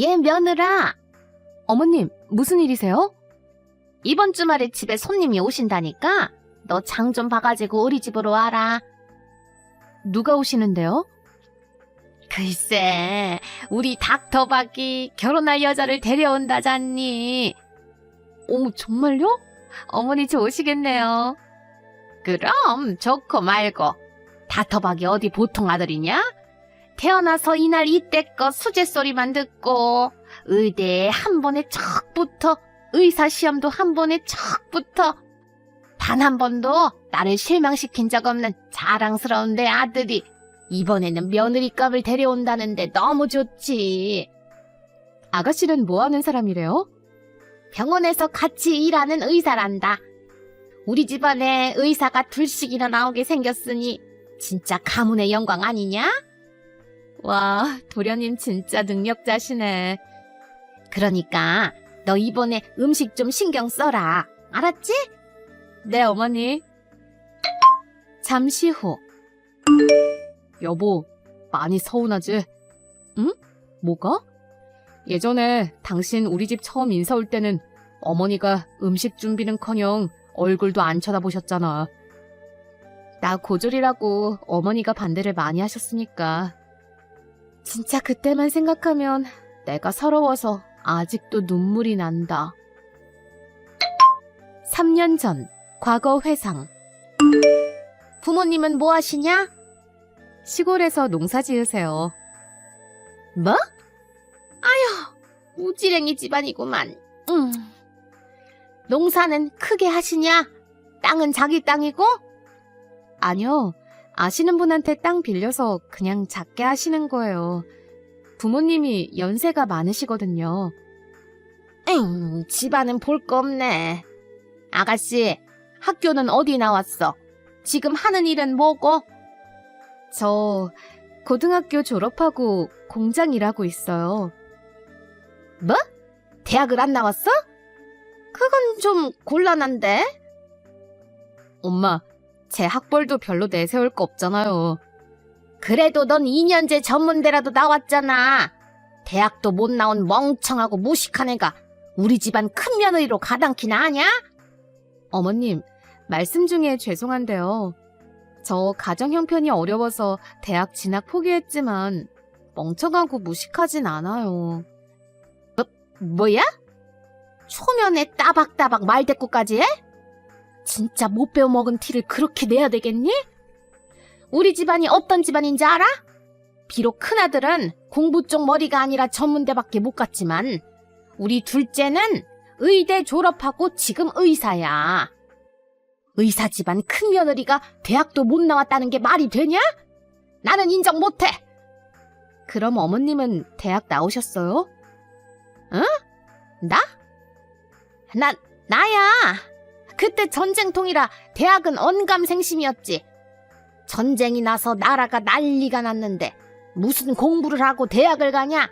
얘 며느라. 어머님, 무슨 일이세요? 이번 주말에 집에 손님이 오신다니까 너 장 좀 봐가지고 우리 집으로 와라. 누가 오시는데요? 글쎄, 우리 닥터박이 결혼할 여자를 데려온다잖니. 어머, 정말요? 어머니 좋으시겠네요. 그럼 좋고 말고 닥터박이 어디 보통 아들이냐? 태어나서 이날 이때껏 수제 소리만 듣고 의대에 한 번에 척 붙어 의사 시험도 한 번에 척 붙어 단 한 번도 나를 실망시킨 적 없는 자랑스러운 내 아들이 이번에는 며느리감을 데려온다는데 너무 좋지. 아가씨는 뭐 하는 사람이래요? 병원에서 같이 일하는 의사란다. 우리 집안에 의사가 둘씩이나 나오게 생겼으니 진짜 가문의 영광 아니냐? 와, 도련님 진짜 능력자시네. 그러니까 너 이번에 음식 좀 신경 써라. 알았지? 네, 어머니. 잠시 후. 여보, 많이 서운하지? 응? 뭐가? 예전에 당신 우리 집 처음 인사 올 때는 어머니가 음식 준비는커녕 얼굴도 안 쳐다보셨잖아. 나 고졸이라고 어머니가 반대를 많이 하셨으니까. 진짜 그때만 생각하면 내가 서러워서 아직도 눈물이 난다. 3년 전, 과거 회상. 부모님은 뭐 하시냐? 시골에서 농사 지으세요. 뭐? 아휴, 우지랭이 집안이구만. 음. 농사는 크게 하시냐? 땅은 자기 땅이고? 아니요. 아시는 분한테 땅 빌려서 그냥 작게 하시는 거예요. 부모님이 연세가 많으시거든요. 엥, 집안은 볼 거 없네. 아가씨, 학교는 어디 나왔어? 지금 하는 일은 뭐고? 저 고등학교 졸업하고 공장 일하고 있어요. 뭐? 대학을 안 나왔어? 그건 좀 곤란한데? 엄마, 제 학벌도 별로 내세울 거 없잖아요. 그래도 넌 2년제 전문대라도 나왔잖아. 대학도 못 나온 멍청하고 무식한 애가 우리 집안 큰 며느리로 가당키나 하냐? 어머님, 말씀 중에 죄송한데요. 저 가정 형편이 어려워서 대학 진학 포기했지만 멍청하고 무식하진 않아요. 뭐야? 초면에 따박따박 말대꾸까지 해? 진짜 못 배워먹은 티를 그렇게 내야 되겠니? 우리 집안이 어떤 집안인지 알아? 비록 큰아들은 공부 쪽 머리가 아니라 전문대밖에 못 갔지만 우리 둘째는 의대 졸업하고 지금 의사야. 의사 집안 큰 며느리가 대학도 못 나왔다는 게 말이 되냐? 나는 인정 못해. 그럼 어머님은 대학 나오셨어요? 나? 나, 나야. 그때 전쟁통이라 대학은 언감생심이었지. 전쟁이 나서 나라가 난리가 났는데 무슨 공부를 하고 대학을 가냐?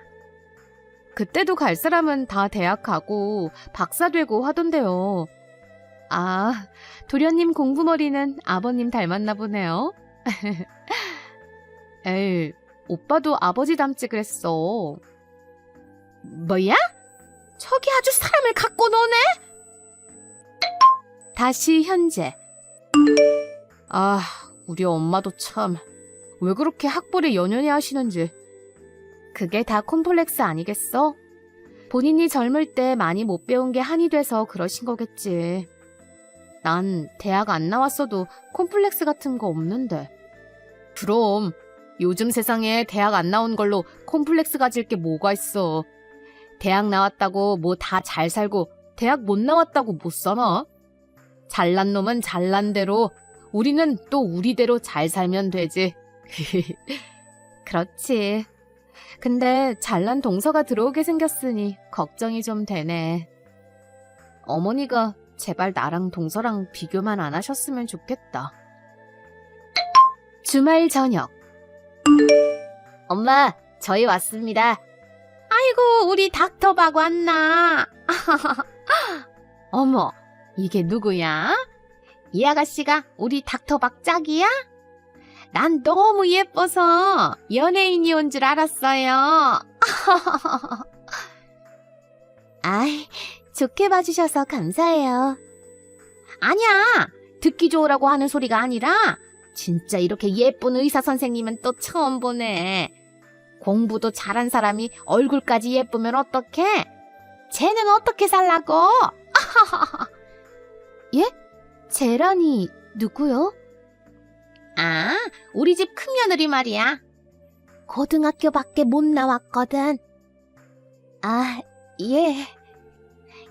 그때도 갈 사람은 다 대학 가고 박사 되고 하던데요. 아, 도련님 공부머리는 아버님 닮았나 보네요. 에이, 오빠도 아버지 닮지 그랬어. 뭐야? 저기 아주 사람을 갖고 노네? 다시 현재. 아, 우리 엄마도 참. 왜 그렇게 학벌에 연연해 하시는지. 그게 다 콤플렉스 아니겠어? 본인이 젊을 때 많이 못 배운 게 한이 돼서 그러신 거겠지. 난 대학 안 나왔어도 콤플렉스 같은 거 없는데. 그럼 요즘 세상에 대학 안 나온 걸로 콤플렉스 가질 게 뭐가 있어. 대학 나왔다고 뭐 다 잘 살고 대학 못 나왔다고 못 사나? 잘난 놈은 잘난 대로 우리는 또 우리대로 잘 살면 되지. 그렇지. 근데 잘난 동서가 들어오게 생겼으니 걱정이 좀 되네. 어머니가 제발 나랑 동서랑 비교만 안 하셨으면 좋겠다. 주말 저녁. 엄마, 저희 왔습니다. 아이고, 우리 닥터박 왔나? 어머, 이게 누구야? 이 아가씨가 우리 닥터박 짝이야? 난 너무 예뻐서 연예인이 온 줄 알았어요. 좋게 봐주셔서 감사해요. 아니야! 듣기 좋으라고 하는 소리가 아니라, 진짜 이렇게 예쁜 의사 선생님은 또 처음 보네. 공부도 잘한 사람이 얼굴까지 예쁘면 어떡해? 쟤는 어떻게 살라고? 예? 쟤라니 누구요? 아, 우리 집 큰 며느리 말이야. 고등학교밖에 못 나왔거든. 아, 예.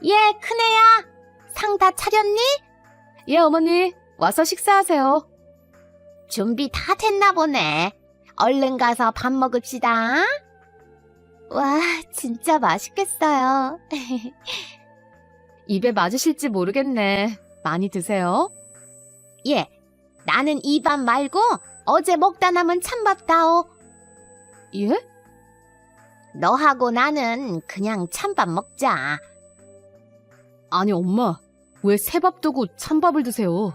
예, 큰애야. 상 다 차렸니? 예, 어머니. 와서 식사하세요. 준비 다 됐나 보네. 얼른 가서 밥 먹읍시다. 와, 진짜 맛있겠어요. 입에 맞으실지 모르겠네. 많이 드세요. 예, 나는 이 밥 말고 어제 먹다 남은 찬밥 다오. 예? 너하고 나는 그냥 찬밥 먹자. 아니, 엄마. 왜 새밥 두고 찬밥을 드세요?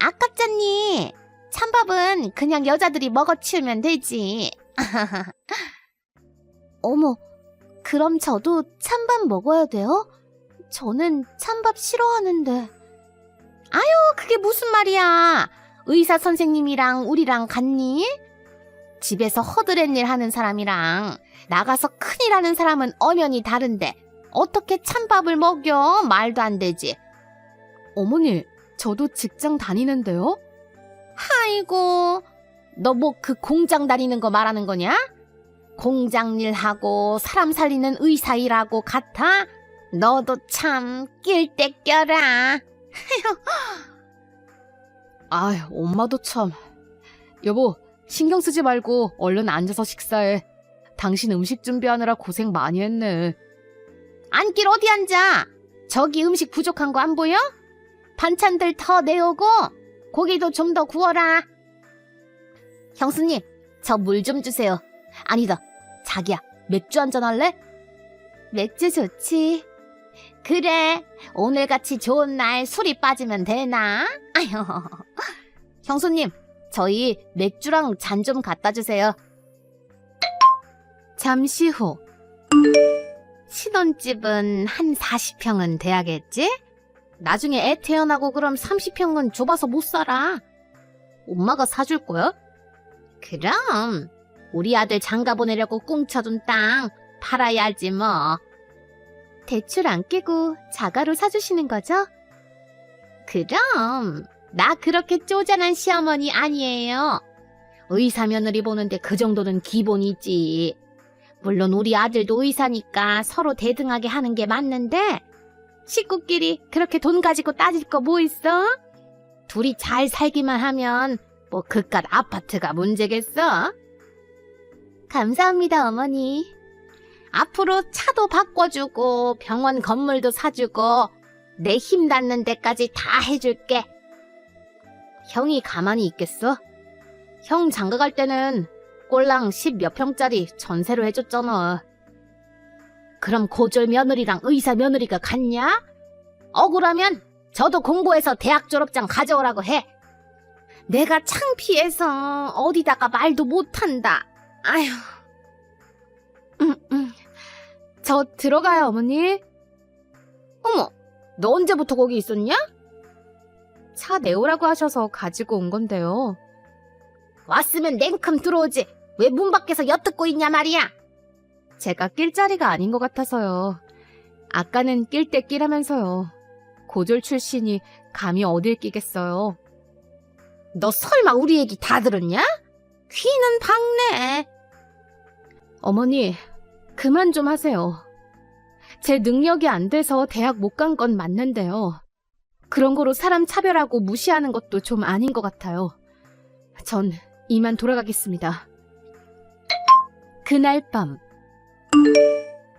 아깝잖니. 찬밥은 그냥 여자들이 먹어치우면 되지. 어머, 그럼 저도 찬밥 먹어야 돼요? 저는 찬밥 싫어하는데. 아유, 그게 무슨 말이야. 의사 선생님이랑 우리랑 같니? 집에서 허드렛 일 하는 사람이랑 나가서 큰일 하는 사람은 엄연히 다른데 어떻게 찬밥을 먹여? 말도 안 되지. 어머니, 저도 직장 다니는데요? 아이고, 너 뭐 그 공장 다니는 거 말하는 거냐? 공장 일하고 사람 살리는 의사 일하고 같아? 너도 참 낄 때 껴라. 아, 엄마도 참. 여보, 신경 쓰지 말고 얼른 앉아서 식사해. 당신 음식 준비하느라 고생 많이 했네. 앉길 어디 앉아? 저기 음식 부족한 거 안 보여? 반찬들 더 내오고 고기도 좀 더 구워라. 형수님, 저 물 좀 주세요. 아니다, 자기야, 맥주 한잔 할래? 맥주 좋지. 그래, 오늘같이 좋은 날 술이 빠지면 되나? 아휴. 형수님, 저희 맥주랑 잔 좀 갖다 주세요. 잠시 후. 신혼집은 한 40평은 돼야겠지? 나중에 애 태어나고 그럼 30평은 좁아서 못 살아. 엄마가 사줄 거야? 그럼 우리 아들 장가 보내려고 꽁쳐둔 땅 팔아야 알지 뭐. 대출 안 깨고 자가로 사주시는 거죠? 그럼 나 그렇게 쪼잔한 시어머니 아니에요. 의사 며느리 보는데 그 정도는 기본이지. 물론 우리 아들도 의사니까 서로 대등하게 하는 게 맞는데 식구끼리 그렇게 돈 가지고 따질 거 뭐 있어? 둘이 잘 살기만 하면 뭐 그깟 아파트가 문제겠어? 감사합니다 어머니. 앞으로 차도 바꿔주고 병원 건물도 사주고 내 힘 닿는 데까지 다 해줄게. 형이 가만히 있겠어? 형 장가 갈 때는 꼴랑 10몇 평짜리 전세로 해줬잖아. 그럼 고졸 며느리랑 의사 며느리가 같냐? 억울하면 저도 공부해서 대학 졸업장 가져오라고 해. 내가 창피해서 어디다가 말도 못한다. 아휴. 음, 음. 저 들어가요, 어머니. 어머, 너 언제부터 거기 있었냐? 차 내오라고 하셔서 가지고 온 건데요. 왔으면 냉큼 들어오지. 왜 문 밖에서 엿듣고 있냐 말이야. 제가 낄 자리가 아닌 것 같아서요. 아까는 낄 때 끼라면서요. 고졸 출신이 감히 어딜 끼겠어요. 너 설마 우리 얘기 다 들었냐? 귀는 박네. 어머니, 그만 좀 하세요. 제 능력이 안 돼서 대학 못 간 건 맞는데요. 그런 거로 사람 차별하고 무시하는 것도 좀 아닌 것 같아요. 전 이만 돌아가겠습니다. 그날 밤.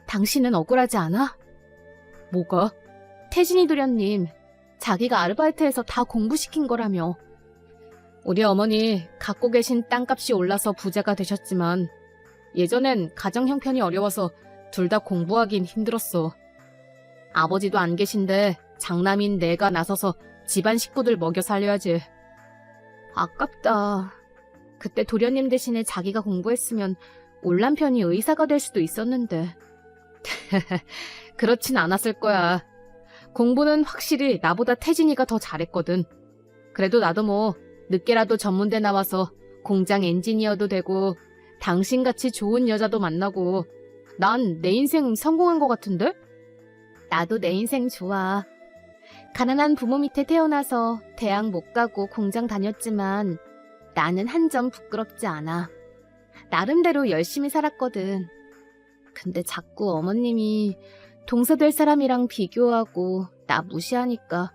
당신은 억울하지 않아? 뭐가? 태진이 도련님, 자기가 아르바이트해서 다 공부시킨 거라며. 우리 어머니 갖고 계신 땅값이 올라서 부자가 되셨지만 예전엔 가정 형편이 어려워서 둘 다 공부하긴 힘들었어. 아버지도 안 계신데 장남인 내가 나서서 집안 식구들 먹여 살려야지. 아깝다. 그때 도련님 대신에 자기가 공부했으면 올 남편이 의사가 될 수도 있었는데. 그렇진 않았을 거야. 공부는 확실히 나보다 태진이가 더 잘했거든. 그래도 나도 뭐 늦게라도 전문대 나와서 공장 엔지니어도 되고 당신같이 좋은 여자도 만나고 난 내 인생 성공한 것 같은데? 나도 내 인생 좋아. 가난한 부모 밑에 태어나서 대학 못 가고 공장 다녔지만 나는 한 점 부끄럽지 않아. 나름대로 열심히 살았거든. 근데 자꾸 어머님이 동서 될 사람이랑 비교하고 나 무시하니까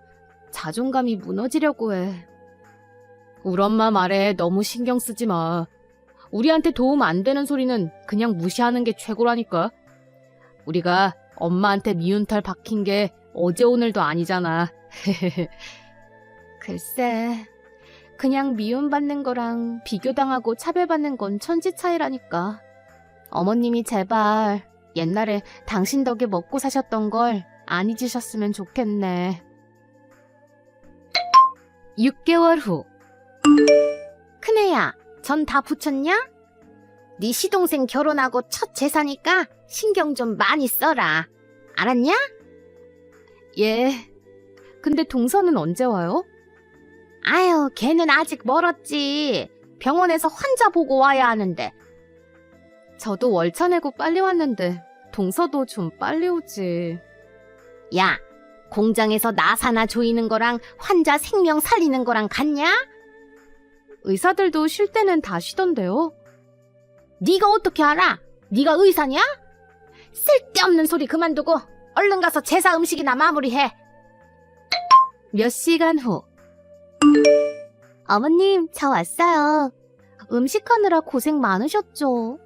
자존감이 무너지려고 해. 우리 엄마 말에 너무 신경 쓰지 마. 우리한테 도움 안 되는 소리는 그냥 무시하는 게 최고라니까. 우리가 엄마한테 미운 털 박힌 게 어제 오늘도 아니잖아. 글쎄, 그냥 미움받는 거랑 비교당하고 차별받는 건 천지 차이라니까. 어머님이 제발 옛날에 당신 덕에 먹고 사셨던 걸 안 잊으셨으면 좋겠네. 6개월 후. 전 다 붙였냐? 네 시동생 결혼하고 첫 제사니까 신경 좀 많이 써라. 알았냐? 예. 근데 동서는 언제 와요? 아유, 걔는 아직 멀었지. 병원에서 환자 보고 와야 하는데. 저도 월차 내고 빨리 왔는데 동서도 좀 빨리 오지. 야, 공장에서 나사나 조이는 거랑 환자 생명 살리는 거랑 같냐? 의사들도 쉴 때는 다 쉬던데요. 네가 어떻게 알아? 네가 의사냐? 쓸데없는 소리 그만두고 얼른 가서 제사 음식이나 마무리해. 몇 시간 후. 어머님, 저 왔어요. 음식하느라 고생 많으셨죠?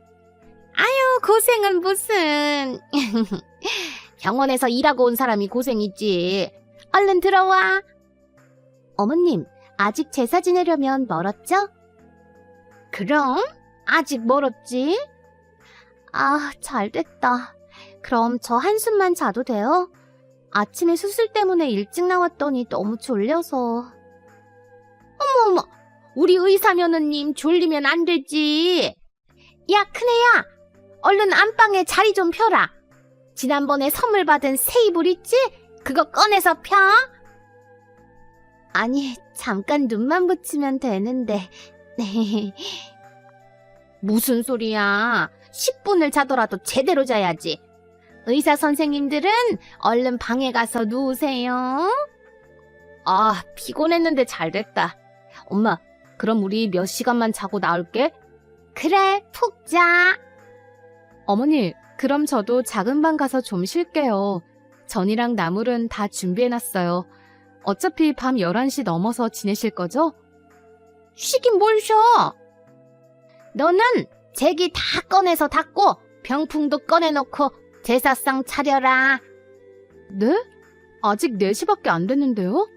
아유, 고생은 무슨. 병원에서 일하고 온 사람이 고생이지. 얼른 들어와. 어머님, 아직 제사 지내려면 멀었죠? 그럼, 아직 멀었지. 아, 잘 됐다. 그럼 저 한숨만 자도 돼요? 아침에 수술 때문에 일찍 나왔더니 너무 졸려서. 어머, 어머, 우리 의사 며느님 졸리면 안 되지. 야, 큰애야, 얼른 안방에 자리 좀 펴라. 지난번에 선물 받은 새 이불 있지? 그거 꺼내서 펴. 아니, 잠깐 눈만 붙이면 되는데. 무슨 소리야. 10분을 자더라도 제대로 자야지. 의사 선생님들은 얼른 방에 가서 누우세요. 아, 피곤했는데 잘 됐다. 엄마, 그럼 우리 몇 시간만 자고 나올게. 그래, 푹 자. 어머니, 그럼 저도 작은 방 가서 좀 쉴게요. 전이랑 나물은 다 준비해놨어요. 어차피 밤 11시 넘어서 지내실 거죠? 쉬긴 뭘 쉬어. 너는 제기 다 꺼내서 닦고 병풍도 꺼내놓고 제사상 차려라. 네? 아직 4시밖에 안 됐는데요?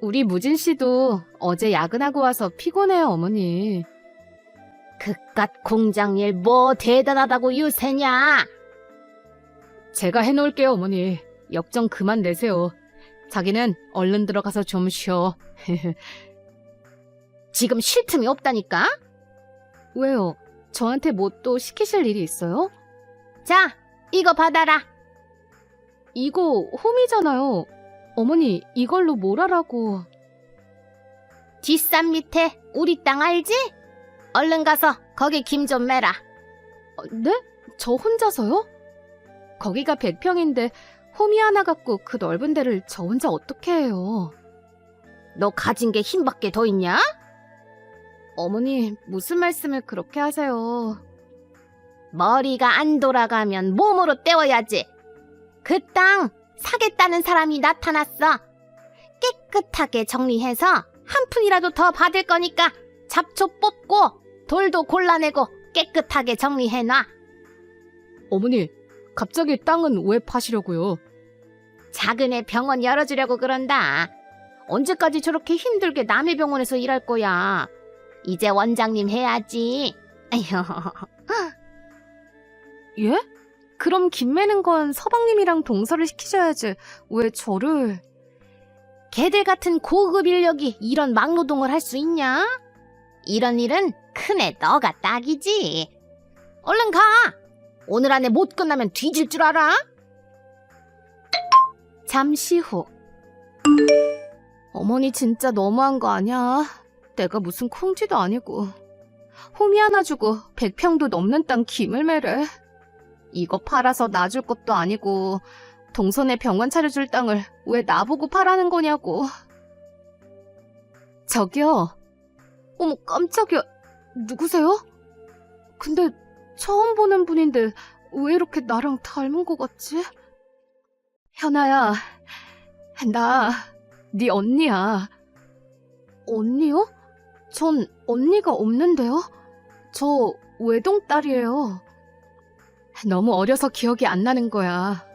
우리 무진 씨도 어제 야근하고 와서 피곤해요, 어머니. 그깟 공장 일 뭐 대단하다고 유세냐? 제가 해놓을게요, 어머니. 역정 그만 내세요. 자기는 얼른 들어가서 좀 쉬어. 지금 쉴 틈이 없다니까? 왜요? 저한테 뭐 또 시키실 일이 있어요? 자, 이거 받아라. 이거 홈이잖아요. 어머니, 이걸로 뭘 하라고. 뒷산 밑에 우리 땅 알지? 얼른 가서 거기 김 좀 매라. 어, 네? 저 혼자서요? 거기가 100평인데 홈이 하나 갖고 그 넓은 데를 저 혼자 어떻게 해요? 너 가진 게 힘밖에 더 있냐? 어머니, 무슨 말씀을 그렇게 하세요? 머리가 안 돌아가면 몸으로 때워야지. 그 땅 사겠다는 사람이 나타났어. 깨끗하게 정리해서 한 푼이라도 더 받을 거니까 잡초 뽑고 돌도 골라내고 깨끗하게 정리해놔. 어머니, 갑자기 땅은 왜 파시려고요? 작은 애 병원 열어주려고 그런다. 언제까지 저렇게 힘들게 남의 병원에서 일할 거야. 이제 원장님 해야지. 아휴. 예? 그럼 김 매는 건 서방님이랑 동서를 시키셔야지. 왜 저를... 걔들 같은 고급 인력이 이런 막노동을 할 수 있냐? 이런 일은 큰애 너가 딱이지. 얼른 가. 오늘 안에 못 끝나면 뒤질 줄 알아? 잠시 후. 어머니 진짜 너무한 거 아니야? 내가 무슨 콩쥐도 아니고. 홈이 하나 주고 100평도 넘는 땅 김을 매래. 이거 팔아서 놔줄 것도 아니고 동선에 병원 차려줄 땅을 왜 나보고 파라는 거냐고. 저기요. 어머 깜짝이야. 누구세요? 근데 처음 보는 분인데 왜 이렇게 나랑 닮은 것 같지? 현아야, 나 네 언니야. 언니요? 전 언니가 없는데요? 저 외동딸이에요. 너무 어려서 기억이 안 나는 거야.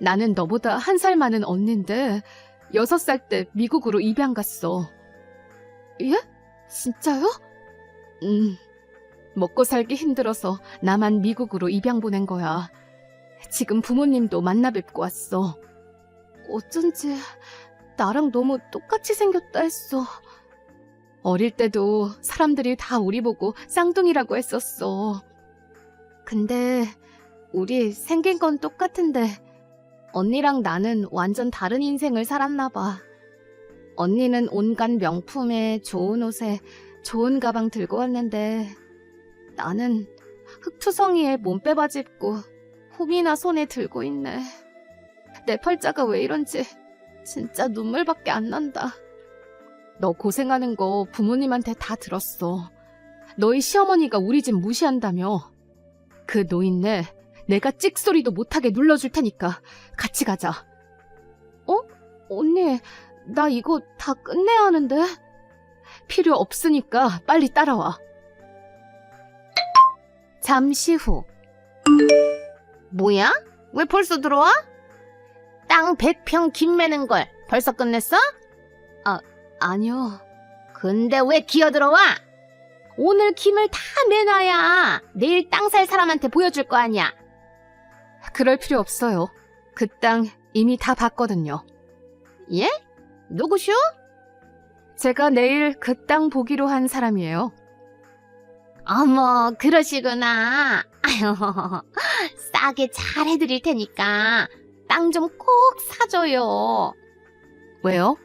나는 너보다 한 살 많은 언니인데 여섯 살 때 미국으로 입양 갔어. 예? 진짜요? 음, 먹고 살기 힘들어서 나만 미국으로 입양 보낸 거야. 지금 부모님도 만나 뵙고 왔어. 어쩐지 나랑 너무 똑같이 생겼다 했어. 어릴 때도 사람들이 다 우리 보고 쌍둥이라고 했었어. 근데 우리 생긴 건 똑같은데 언니랑 나는 완전 다른 인생을 살았나 봐. 언니는 온갖 명품에 좋은 옷에 좋은 가방 들고 왔는데 나는 흙투성이에 몸빼 바지 입고 홈이나 손에 들고 있네. 내 팔자가 왜 이런지 진짜 눈물밖에 안 난다. 너 고생하는 거 부모님한테 다 들었어. 너희 시어머니가 우리 집 무시한다며. 그 노인네 내가 찍소리도 못하게 눌러줄 테니까 같이 가자. 어? 언니, 나 이거 다 끝내야 하는데. 필요 없으니까 빨리 따라와. 잠시 후. 뭐야? 왜 벌써 들어와? 땅 100평 김 매는 걸 벌써 끝냈어? 아니요. 근데 왜 기어들어와? 오늘 김을 다 매놔야 내일 땅 살 사람한테 보여줄 거 아니야. 그럴 필요 없어요. 그 땅 이미 다 봤거든요. 예? 누구쇼? 제가 내일 그 땅 보기로 한 사람이에요. 어머, 그러시구나. 아유, 싸게 잘 해드릴 테니까 땅 좀 꼭 사줘요. 왜요?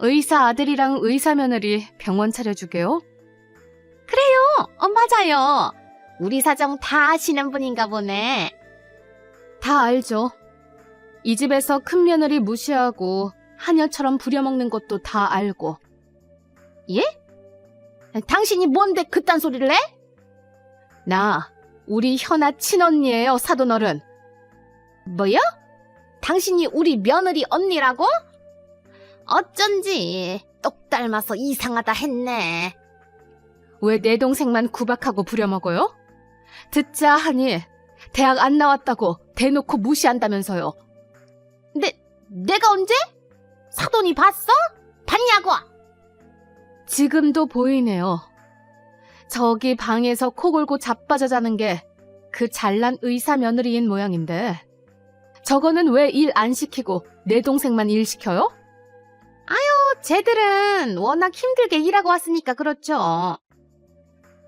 의사 아들이랑 의사 며느리 병원 차려주게요? 어, 맞아요. 우리 사정 다 아시는 분인가 보네. 다 알죠. 이 집에서 큰 며느리 무시하고 하녀처럼 부려먹는 것도 다 알고. 당신이 뭔데 그딴 소리를 해? 나 우리 현아 친언니예요, 사돈어른. 뭐요? 당신이 우리 며느리 언니라고? 어쩐지 똑 닮아서 이상하다 했네. 왜 내 동생만 구박하고 부려먹어요? 듣자 하니 대학 안 나왔다고 대놓고 무시한다면서요. 근데 내가 언제? 사돈이 봤어? 봤냐고? 지금도 보이네요. 저기 방에서 코 골고 자빠져 자는 게 그 잘난 의사 며느리인 모양인데 저거는 왜 일 안 시키고 내 동생만 일 시켜요? 쟤들은 워낙 힘들게 일하고 왔으니까 그렇죠.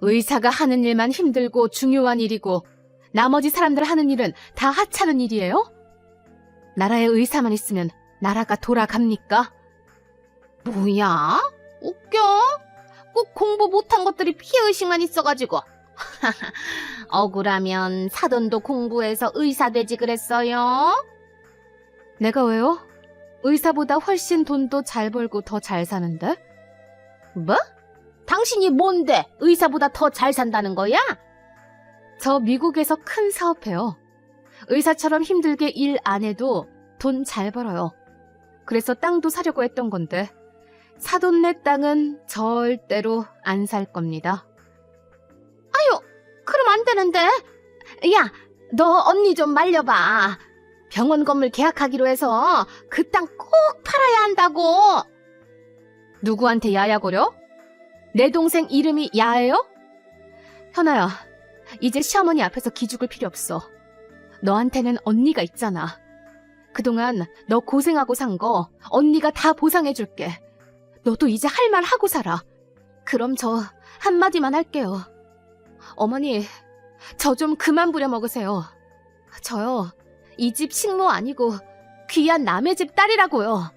의사가 하는 일만 힘들고 중요한 일이고 나머지 사람들 하는 일은 다 하찮은 일이에요? 나라에 의사만 있으면 나라가 돌아갑니까? 뭐야? 웃겨? 꼭 공부 못한 것들이 피해의식만 있어가지고. 억울하면 사돈도 공부해서 의사 되지 그랬어요? 내가 왜요? 의사보다 훨씬 돈도 잘 벌고 더 잘 사는데? 뭐? 당신이 뭔데 의사보다 더 잘 산다는 거야? 저 미국에서 큰 사업해요. 의사처럼 힘들게 일 안 해도 돈 잘 벌어요. 그래서 땅도 사려고 했던 건데 사돈네 땅은 절대로 안 살 겁니다. 그럼 안 되는데. 야, 너 언니 좀 말려봐. 병원 건물 계약하기로 해서 그 땅 꼭 팔아야 한다고. 누구한테 야야거려? 내 동생 이름이 야예요? 현아야, 이제 시어머니 앞에서 기죽을 필요 없어. 너한테는 언니가 있잖아. 그동안 너 고생하고 산 거 언니가 다 보상해줄게. 너도 이제 할 말 하고 살아. 그럼 저 한마디만 할게요. 어머니, 저 좀 그만 부려먹으세요. 저요, 이 집 식모 아니고 귀한 남의 집 딸이라고요.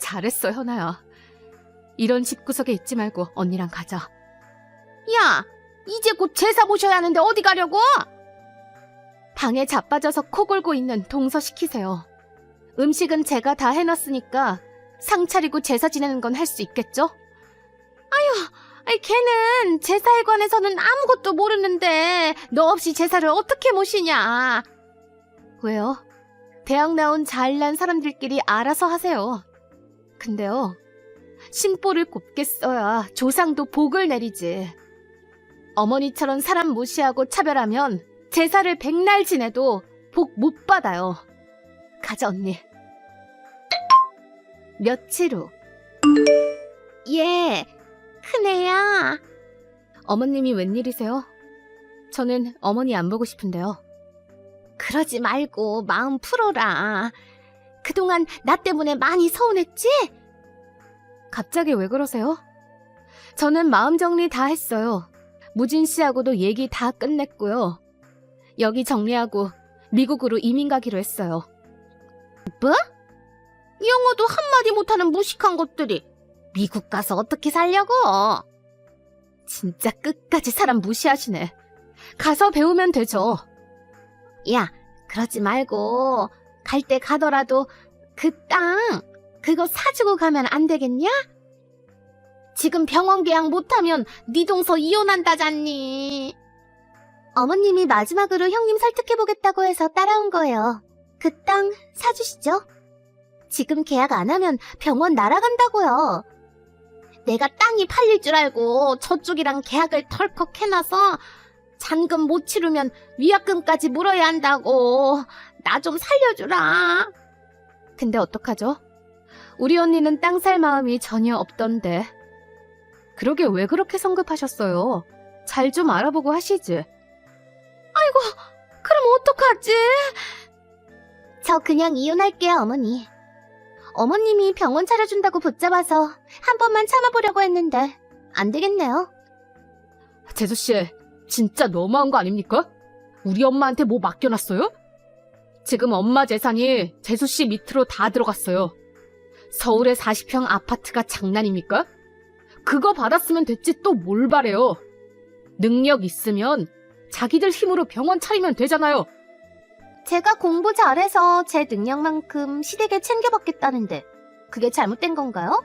잘했어, 현아야. 이런 집구석에 있지 말고 언니랑 가자. 야, 이제 곧 제사 모셔야 하는데 어디 가려고? 방에 자빠져서 코 골고 있는 동서 시키세요. 음식은 제가 다 해놨으니까 상 차리고 제사 지내는 건 할 수 있겠죠? 아이, 걔는 제사에 관해서는 아무것도 모르는데 너 없이 제사를 어떻게 모시냐? 왜요? 대학 나온 잘난 사람들끼리 알아서 하세요. 근데요, 심보를 곱게 써야 조상도 복을 내리지. 어머니처럼 사람 무시하고 차별하면 제사를 백날 지내도 복 못 받아요. 가자, 언니. 며칠 후, 얘, 큰애야. 어머님이 웬일이세요? 저는 어머니 안 보고 싶은데요. 그러지 말고 마음 풀어라. 그동안 나 때문에 많이 서운했지? 갑자기 왜 그러세요? 저는 마음 정리 다 했어요. 무진 씨하고도 얘기 다 끝냈고요. 여기 정리하고 미국으로 이민 가기로 했어요. 영어도 한마디 못하는 무식한 것들이 미국 가서 어떻게 살려고? 진짜 끝까지 사람 무시하시네. 가서 배우면 되죠. 야, 그러지 말고 갈 때 가더라도 그 땅 그거 사주고 가면 안 되겠냐? 지금 병원 계약 못하면 네 동서 이혼한다잖니. 어머님이 마지막으로 형님 설득해보겠다고 해서 따라온 거예요. 그 땅 사주시죠? 지금 계약 안 하면 병원 날아간다고요. 내가 땅이 팔릴 줄 알고 저쪽이랑 계약을 털컥 해놔서 잔금 못 치르면 위약금까지 물어야 한다고. 나 좀 살려주라. 근데 어떡하죠? 우리 언니는 땅 살 마음이 전혀 없던데. 그러게 왜 그렇게 성급하셨어요? 잘 좀 알아보고 하시지. 그럼 어떡하지? 저 그냥 이혼할게요, 어머니. 어머님이 병원 차려준다고 붙잡아서 한 번만 참아보려고 했는데 안 되겠네요. 재수씨, 진짜 너무한 거 아닙니까? 우리 엄마한테 뭐 맡겨놨어요? 지금 엄마 재산이 재수씨 밑으로 다 들어갔어요. 서울의 40평 아파트가 장난입니까? 그거 받았으면 됐지 또 뭘 바래요. 능력 있으면 자기들 힘으로 병원 차리면 되잖아요. 제가 공부 잘해서 제 능력만큼 시댁에 챙겨받겠다는데 그게 잘못된 건가요?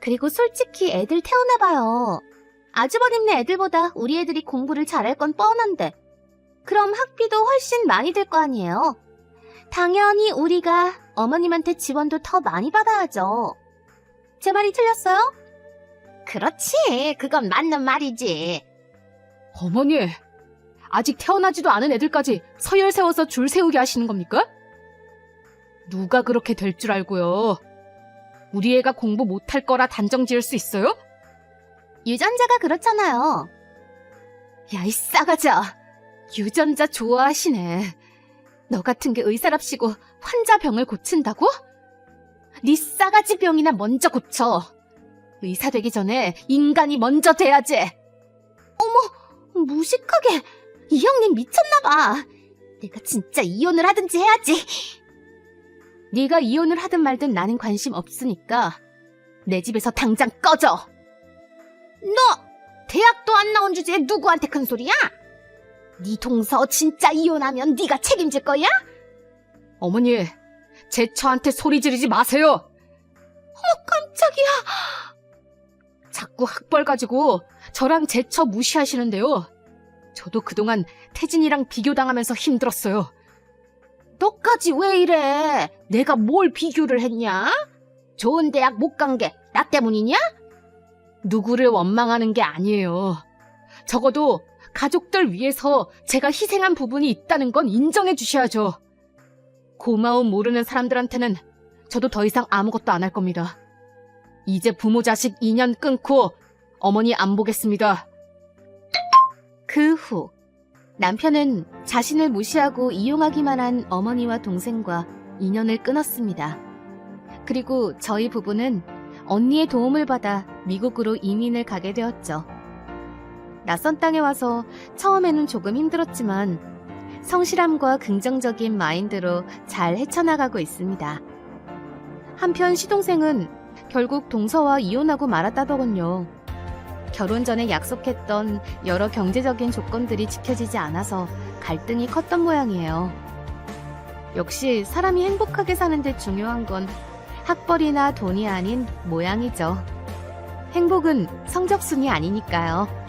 그리고 솔직히 애들 태어나봐요. 아주버님네 애들보다 우리 애들이 공부를 잘할 건 뻔한데 그럼 학비도 훨씬 많이 들 거 아니에요. 당연히 우리가 어머님한테 지원도 더 많이 받아야죠. 제 말이 틀렸어요? 그렇지. 그건 맞는 말이지. 어머니, 아직 태어나지도 않은 애들까지 서열 세워서 줄 세우게 하시는 겁니까? 누가 그렇게 될 줄 알고요. 우리 애가 공부 못할 거라 단정 지을 수 있어요? 유전자가 그렇잖아요. 야, 이 싸가자. 유전자 좋아하시네. 너 같은 게 의사랍시고 환자 병을 고친다고? 네 싸가지 병이나 먼저 고쳐. 의사 되기 전에 인간이 먼저 돼야지. 무식하게 이 형님 미쳤나봐. 내가 진짜 이혼을 하든지 해야지. 네가 이혼을 하든 말든 나는 관심 없으니까 내 집에서 당장 꺼져. 너 대학도 안 나온 주제에 누구한테 큰 소리야? 네 동서 진짜 이혼하면 네가 책임질 거야? 어머니, 제 처한테 소리 지르지 마세요. 깜짝이야. 자꾸 학벌 가지고 저랑 제 처 무시하시는데요. 저도 그동안 태진이랑 비교당하면서 힘들었어요. 너까지 왜 이래? 내가 뭘 비교를 했냐? 좋은 대학 못 간 게 나 때문이냐? 누구를 원망하는 게 아니에요. 적어도 가족들 위해서 제가 희생한 부분이 있다는 건 인정해 주셔야죠. 고마움 모르는 사람들한테는 저도 더 이상 아무것도 안 할 겁니다. 이제 부모 자식 인연 끊고 어머니 안 보겠습니다. 그 후 남편은 자신을 무시하고 이용하기만 한 어머니와 동생과 인연을 끊었습니다. 그리고 저희 부부는 언니의 도움을 받아 미국으로 이민을 가게 되었죠. 낯선 땅에 와서 처음에는 조금 힘들었지만 성실함과 긍정적인 마인드로 잘 헤쳐나가고 있습니다. 한편 시동생은 결국 동서와 이혼하고 말았다더군요. 결혼 전에 약속했던 여러 경제적인 조건들이 지켜지지 않아서 갈등이 컸던 모양이에요. 역시 사람이 행복하게 사는데 중요한 건 학벌이나 돈이 아닌 모양이죠. 행복은 성적순이 아니니까요.